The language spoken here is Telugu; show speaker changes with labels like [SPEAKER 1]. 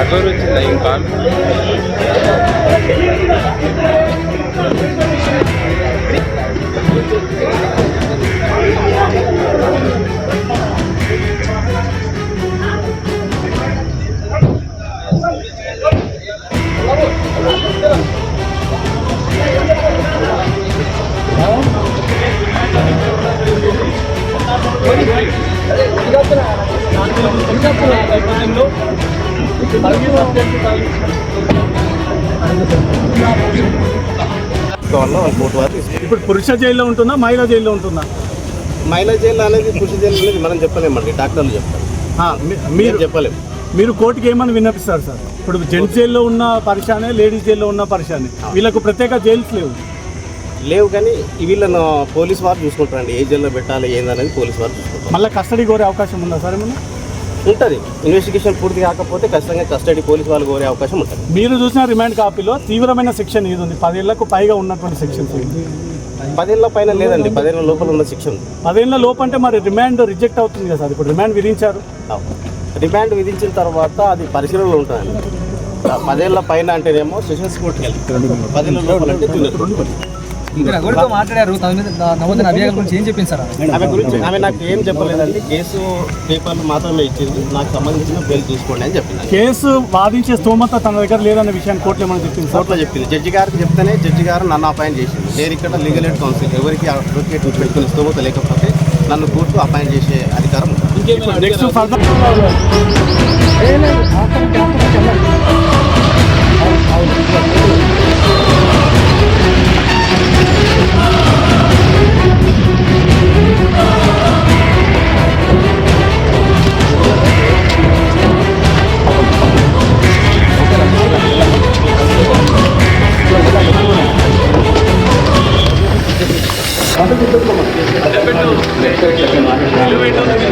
[SPEAKER 1] అక్కడ వచ్చిందా ఇంకా
[SPEAKER 2] వల్ల వాళ్ళు
[SPEAKER 3] ఇప్పుడు పురుష జైల్లో ఉంటుందా మహిళా జైల్లో ఉంటుందా?
[SPEAKER 2] మహిళా జైలు అనేది పురుష జైలు అనేది మనం చెప్పలేమండి డాక్టర్లు చెప్తారు. మీరు చెప్పలేము.
[SPEAKER 3] మీరు కోర్టుకి ఏమని విన్నపిస్తారు సార్? ఇప్పుడు జెంట్స్ జైల్లో ఉన్న పరిశానే లేడీస్ జైల్లో ఉన్న పరిశానే. వీళ్ళకు ప్రత్యేక జైల్స్ లేవు.
[SPEAKER 2] లేవు కానీ వీళ్ళను పోలీస్ వారు చూసుకుంటారండి. ఏ జైల్లో పెట్టాలి ఏందనేది పోలీస్ వారు చూసుకుంటారు.
[SPEAKER 3] మళ్ళీ కస్టడీ కోరే అవకాశం ఉందా సార్ ఏమన్నా?
[SPEAKER 2] ఉంటుంది. ఇన్వెస్టిగేషన్ పూర్తి కాకపోతే ఖచ్చితంగా కస్టడీ పోలీస్ వాళ్ళు కోరే అవకాశం ఉంటుంది.
[SPEAKER 3] మీరు చూసిన రిమాండ్ కాపీలో తీవ్రమైన సెక్షన్ ఇది ఉంది. పదేళ్ళకు పైగా ఉన్నటువంటి సెక్షన్స్ ఉంది.
[SPEAKER 2] పదేళ్ళ పైన లేదండి. పదేళ్ళ లోపల ఉన్న ఉంది.
[SPEAKER 3] పదేళ్ళ లోపంటే మరి రిమాండ్ రిజెక్ట్ అవుతుంది కదా సార్? ఇప్పుడు రిమాండ్ విధించారు.
[SPEAKER 2] రిమాండ్ విధించిన తర్వాత అది పరిశీలనలో ఉంటుందండి. ఆ పదేళ్ళ పైన అంటేనేమో సెషన్స్ కోర్టుకి వెళ్తాం పదేళ్ళ లోపల అంటే.
[SPEAKER 4] మీరు ఎవరితో మాట్లాడారు? తన మీద నా- నమోదైన అభియోగాల గురించి ఏం చెప్పింది సార్?
[SPEAKER 2] ఆమె గురించి ఆమె నాకు ఏం చెప్పలేదండి. కేసు పేపర్లు మాత్రమే ఇచ్చింది. నాకు సంబంధించిన పేరు చూసుకోండి అని చెప్పింది.
[SPEAKER 3] కేసు వాదించే స్తోమత తన దగ్గర లేదన్న విషయాన్ని కోర్టులో ఏమైనా చెప్పింది
[SPEAKER 2] కోర్టులో చెప్పింది. జడ్జి గారికి చెప్తేనే జడ్జి గారు నన్ను అపాయింట్ చేసింది. నేను ఇక్కడ లీగల్ ఎయిడ్ కౌన్సిల్ ఎవరికి అడ్వకేట్ పెట్టుకుని స్తోమత లేకపోతే నన్ను కోర్టు అపాయింట్ చేసే అధికారం ఉంది.
[SPEAKER 1] வேண்டும்